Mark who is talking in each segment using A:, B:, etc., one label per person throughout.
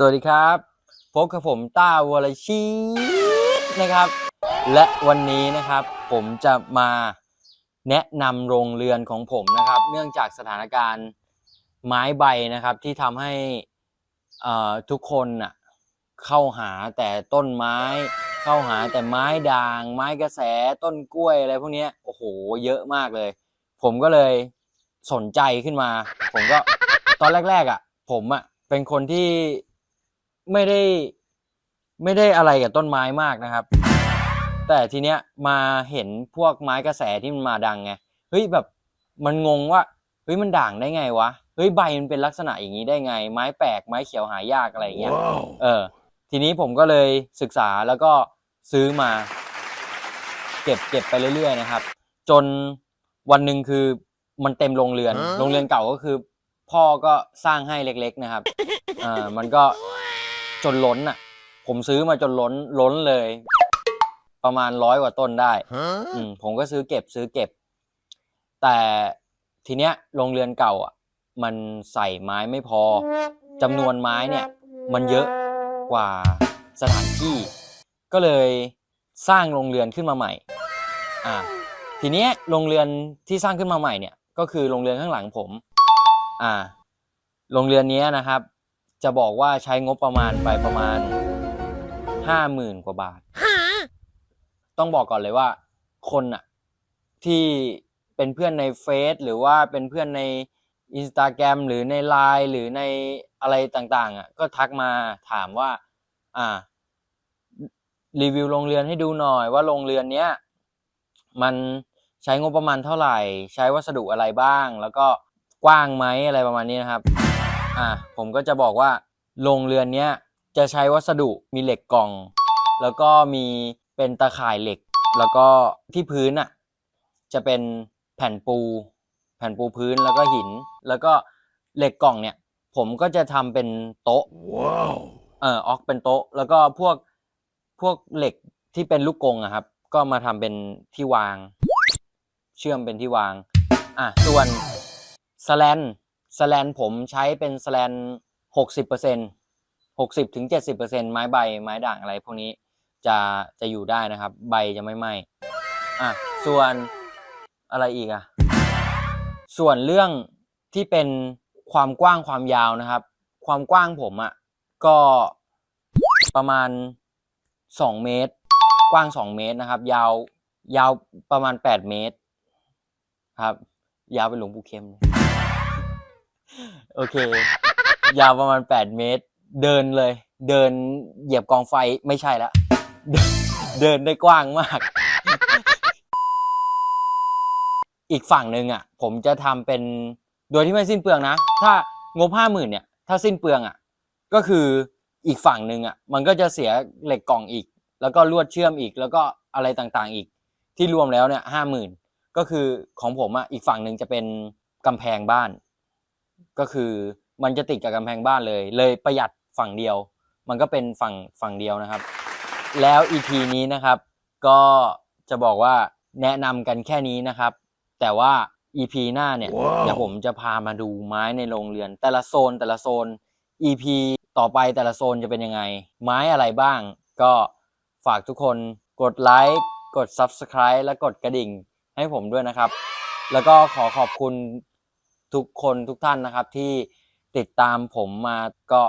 A: สวัสดีครับพบกับผมต้าวรชีตนะครับ และวันนี้นะครับ ผมจะมาแนะนำโรงเรือนของผมนะครับ เนื่องจากสถานการณ์ไม้ใบนะครับที่ทำให้เอ่อทุกคนน่ะเข้าหาแต่ต้นไม้ เข้าหาแต่ไม้ด่าง ไม้กระแสต้นกล้วยอะไรพวกนี้โอ้โหเยอะมากเลย ผมก็เลยสนใจขึ้นมา ผมก็ตอนแรก ๆอะผมอะเป็นคนที่ ไม่ได้ ไม่ได้อะไรกับต้นไม้มากนะครับ แต่ทีเนี้ยมาเห็นพวกไม้กระแสที่มันมาดังไงเฮ้ยแบบมันงงว่าเฮ้ยมันด่างได้ไงวะเฮ้ยใบมันเป็นลักษณะอย่างนี้ได้ไง ไม้แปลกไม้เขียวหายากอะไรอย่างเงี้ย เออ ทีนี้ผมก็เลยศึกษาแล้วก็ซื้อมา เก็บเก็บไปเรื่อยๆนะครับ จนวันหนึ่งคือมันเต็มโรงเรือน
B: ฮะ
A: โรงเรือนเก่าก็คือ พ่อก็สร้างให้เล็ก ๆ นะครับอ่ามันก็ จนล้นอะ ผมซื้อมาจนล้นล้นเลย ประมาณร้อยกว่าต้นได้
B: Huh?
A: อืมผมก็ซื้อเก็บซื้อเก็บ แต่ทีเนี้ยโรงเรือนเก่าอะ มันใส่ไม้ไม่พอจำนวนไม้เนี่ย มันเยอะกว่าสถานที่ ก็เลยสร้างโรงเรือนขึ้นมาใหม่ อ่า ทีเนี้ยโรงเรือนที่สร้างขึ้นมาใหม่เนี่ย ก็คือโรงเรือนข้างหลังผม อ่า โรงเรือนเนี้ยนะครับ จะบอกว่าใช้งบประมาณไปประมาณห้าหมื่นกว่าบาท ต้องบอกก่อนเลยว่า คนอะที่เป็นเพื่อนในเฟซหรือว่าเป็นเพื่อนในอินสตาแกรมหรือในไลน์หรือในอะไรต่างๆ อะ ก็ทักมาถามว่า อ่า รีวิวโรงเรือนให้ดูหน่อยว่าโรงเรือนเนี้ยมันใช้งบประมาณเท่าไหร่ ใช้วัสดุอะไรบ้าง แล้วก็กว้างไหมอะไรประมาณนี้นะครับ อ่าผมก็จะบอกว่าโรงเรือนเนี้ยจะใช้วัสดุมีเหล็กกล่อง แล้วก็มีเป็นตะข่ายเหล็ก แล้วก็ที่พื้นอะจะเป็นแผ่นปู แผ่นปูพื้นแล้วก็หิน แล้วก็เหล็กกล่องเนี่ย ผมก็จะทำเป็นโต๊ะ
B: Wow.
A: เออออกเป็นโต๊ะ แล้วก็พวกพวกเหล็กที่เป็นลูกกรงอะครับ ก็มาทำเป็นที่วาง เชื่อมเป็นที่วาง อะส่วนสแลน สแลนผมใช้เป็นสแลนหกสิบเปอร์เซ็นหกสิบถึงเจ็ดสิบเปอร์เซ็นไม้ใบไม้ด่างอะไรพวกนี้จะจะอยู่ได้นะครับ ใบจะไม่ไหม้อะส่วนอะไรอีกอะส่วนเรื่องที่เป็นความกว้างความยาวนะครับ ความกว้างผมอะ่ะก็ประมาณสองเมตร กว้างสองเมตรนะครับ ยาวยาวประมาณแปดเมตร ครับ ยาวเป็นหลวงปู่เข้มเลย โอเค ยาวประมาณแปดเมตร เดินเลย เดินเหยียบกองไฟไม่ใช่ละเดินเดินได้กว้างมาก อีกฝั่งหนึ่งอะ ผมจะทำเป็นโดยที่ไม่สิ้นเปลืองนะ ถ้างบห้าหมื่นเนี่ย ถ้าสิ้นเปลืองอะ ก็คืออีกฝั่งหนึ่งอะ มันก็จะเสียเหล็กกล่องอีก แล้วก็ลวดเชื่อมอีก แล้วก็อะไรต่างๆอีก ที่รวมแล้วเนี่ยห้าหมื่นก็คือของผมอะ อีกฝั่งหนึ่งจะเป็นกำแพงบ้าน ก็คือมันจะติดกับกำแพงบ้านเลย เลยประหยัดฝั่งเดียว มันก็เป็นฝั่งฝั่งเดียวนะครับ แล้ว EP นี้นะครับ ก็จะบอกว่าแนะนำกันแค่นี้นะครับ แต่ว่า EP หน้าเนี่ย
B: ว้าว
A: เดี๋ยวผมจะพามาดูไม้ในโรงเรือน แต่ละโซนแต่ละโซน EP ต่อไปแต่ละโซนจะเป็นยังไง ไม้อะไรบ้าง ก็ฝากทุกคนกดไลค์กด Subscribe และกดกระดิ่งให้ผมด้วยนะครับ แล้วก็ขอขอบคุณ ทุกคนทุกท่านนะครับที่ติดตามผมมาก็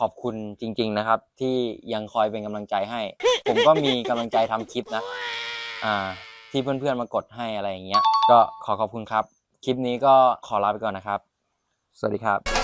A: ขอบคุณจริง ๆนะครับ ที่ยังคอยเป็นกำลังใจให้ ผมก็มีกำลังใจทำคลิปนะอ่าที่เพื่อนๆมากดให้อะไรอย่างเงี้ยก็ขอขอบคุณครับ คลิปนี้ก็ขอลาไปก่อนนะครับ สวัสดีครับ